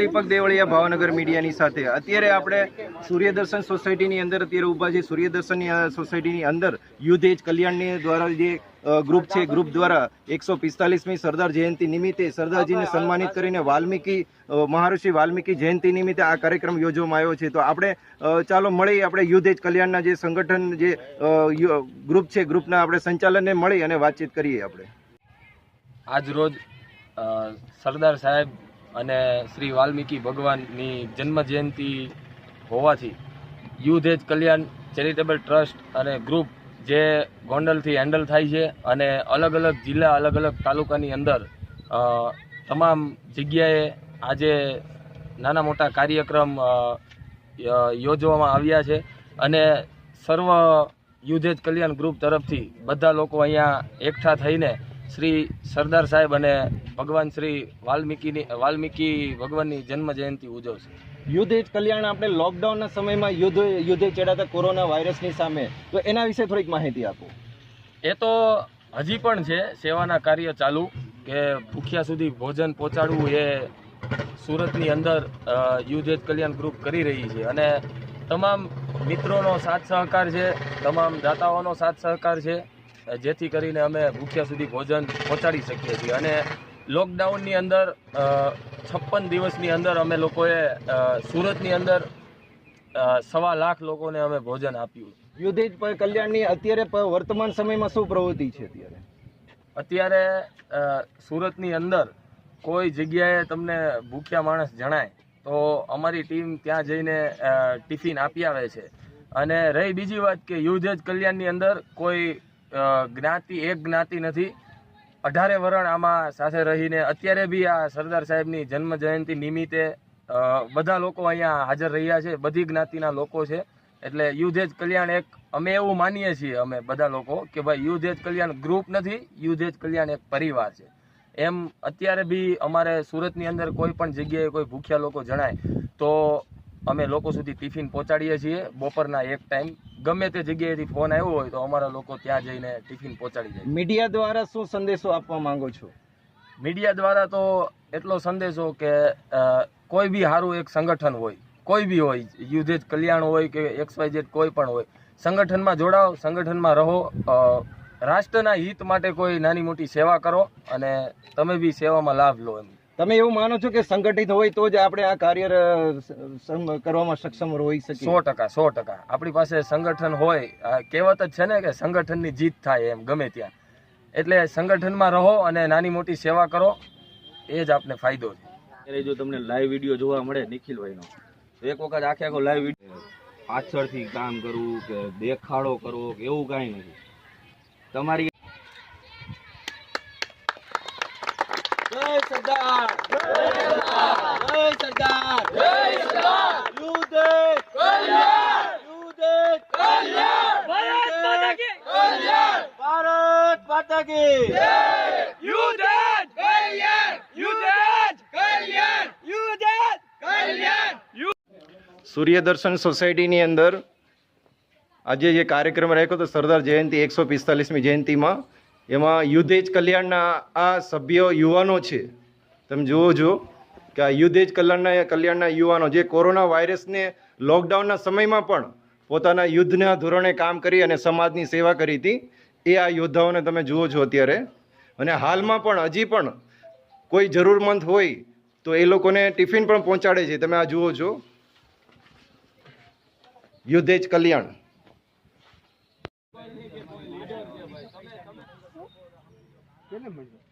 દીપક દેવળિયા ભાવનગર મીડિયાની સાથે. અત્યારે આપણે સૂર્યદર્શન સોસાયટીની અંદર અત્યારે ઊભા છે સૂર્યદર્શનની સોસાયટીની અંદર યુદ્ધ કલ્યાણની દ્વારા જે ગ્રુપ છે ગ્રુપ દ્વારા એકસો પિસ્તાલીસમી સરદાર જયંતિ નિમિત્તે સરદારજીને સન્માનિત કરીને વાલ્મીકી મહર્ષિ વાલ્મીકી જયંતિ નિમિત્તે આ કાર્યક્રમ યોજવામાં આવ્યો છે. તો આપણે ચાલો મળી આપણે યુદ્ધ કલ્યાણના જે સંગઠન, જે ગ્રુપ છે ગ્રુપના આપણે સંચાલનને મળી અને વાતચીત કરીએ આપણે. આજ રોજ સરદાર સાહેબ અને શ્રી વાલ્મીકી ભગવાનની જન્મ જયંતિ હોવાથી youth age Kalyan charitable trust અને ગ્રુપ જે ગોંડલથી હેન્ડલ થાય છે અને અલગ અલગ જિલ્લા, અલગ અલગ તાલુકાની અંદર તમામ જગ્યાએ આજે નાના મોટા કાર્યક્રમ યોજવામાં આવ્યા છે અને સર્વ યુધેજ કલ્યાણ ગ્રુપ તરફથી બધા લોકો અહીંયા એકઠા થઈને શ્રી સરદાર સાહેબ અને ભગવાન શ્રી વાલ્મીકીની વાલ્મીકી ભગવાનની જન્મ જયંતિ ઉજવશે. યુદ્ધ એજ કલ્યાણ આપણે લોકડાઉનના સમયમાં યુદ્ધ યુદ્ધે ચડાતા કોરોના વાયરસની સામે. તો એના વિશે થોડીક માહિતી આપો. એ તો હજી પણ છે સેવાના કાર્ય ચાલુ કે ભૂખ્યા સુધી ભોજન પહોંચાડવું એ સુરતની અંદર યુદ્ધ એજ કલ્યાણ ગ્રુપ કરી રહી છે. અને તમામ મિત્રોનો સાથ સહકાર છે તમામ દાતાઓનો સાથ સહકાર છે જેથી કરીને અમે ભૂખ્યા સુધી ભોજન પહોંચાડી શકીએ છીએ. અને લોકડાઉનની અંદર છપ્પન દિવસની અંદર અમે લોકોએ સુરતની અંદર સવા લાખ લોકોને અમે ભોજન આપ્યું. યુદ્ધ એજ કલ્યાણની અત્યારે વર્તમાન સમયમાં શું પ્રવૃત્તિ છે અત્યારે? અત્યારે સુરતની અંદર કોઈ જગ્યાએ તમને ભૂખ્યા માણસ જણાય તો અમારી ટીમ ત્યાં જઈને ટિફિન આપી આવે છે. અને રહી બીજી વાત કે યુદ્ધ જ કલ્યાણની અંદર કોઈ જ્ઞાતિ, એક જ્ઞાતિ નથી. અઢારે વરણ આમાં સાથે રહીને અત્યારે બી આ સરદાર સાહેબની જન્મ જયંતિ નિમિત્તે બધા લોકો અહીંયા હાજર રહ્યા છે. બધી જ્ઞાતિના લોકો છે. એટલે યુદ્ધ એજ કલ્યાણ એક, અમે એવું માનીએ છીએ અમે બધા લોકો કે ભાઈ યુદ્ધ એજ કલ્યાણ ગ્રુપ નથી એજ કલ્યાણ એક પરિવાર છે. એમ અત્યારે બી અમારે સુરતની અંદર કોઈ પણ જગ્યાએ કોઈ ભૂખ્યા લોકો જણાય, તો અમે લોકો સુધી ટિફિન પહોંચાડીએ છીએ બપોરના એક ટાઈમ ગમે તે જગ્યાએથી ફોન આવ્યો હોય તો અમારા લોકો ત્યાં જઈને ટિફિન પહોંચાડી જાય મીડિયા દ્વારા શું સંદેશો આપવા માંગો છો? મીડિયા દ્વારા તો એટલો સંદેશો કે કોઈ બી સારું એક સંગઠન હોય કોઈ બી હોય યુદ્ધ જ કલ્યાણ હોય કે એક્સ વાય ઝેડ કોઈ પણ હોય સંગઠનમાં જોડાઓ સંગઠનમાં રહો રાષ્ટ્રના હિત માટે કોઈ નાની મોટી સેવા કરો અને તમે બી સેવામાં લાભ લો એમ. તમે એવું માનો છો કે સંગઠિત હોય તો જ આપણે આ કાર્ય કરવામાં સક્ષમ હોઈ શકીએ? સો ટકા સો ટકા. આપણી પાસે સંગઠન હોય કહેવત જ છે ને કે સંગઠનની જીત થાય એમ ગમે ત્યાં. એટલે સંગઠનમાં રહો અને નાની મોટી સેવા કરો એ જ આપને ફાયદો છે. ત્યારે જો તમને લાઈવ વીડિયો જોવા મળે નિખિલભાઈનો તો એક વખત આખે આખો લાઈવ વીડિયો પાછળથી કામ કરવું કે દેખાડો કરવો કે એવું કાંઈ નથી. તમારી જય સરદાર. જય સરદાર. કી સૂર્યદર્શન સોસાયટીની અંદર આજે જે કાર્યક્રમ રાખ્યો તો સરદાર જયંતિ એકસો પિસ્તાલીસમી જયંતિમાં એમાં યુદ્ધેજ કલ્યાણના આ સભ્યો યુવાનો છે. તમે જુઓ છો કે આ યુદ્ધેજ કલ્યાણના કલ્યાણના યુવાનો જે કોરોના વાયરસને લોકડાઉનના સમયમાં પણ પોતાના યુદ્ધના ધોરણે કામ કરી અને સમાજની સેવા કરી હતી, એ આ યોદ્ધાઓને તમે જુઓ છો અત્યારે. અને હાલમાં પણ હજી પણ કોઈ જરૂરમંદ હોય તો એ લોકોને ટિફિન પણ પહોંચાડે છે. તમે આ જુઓ છો. યુદ્ધેજ કલ્યાણ. 真的没有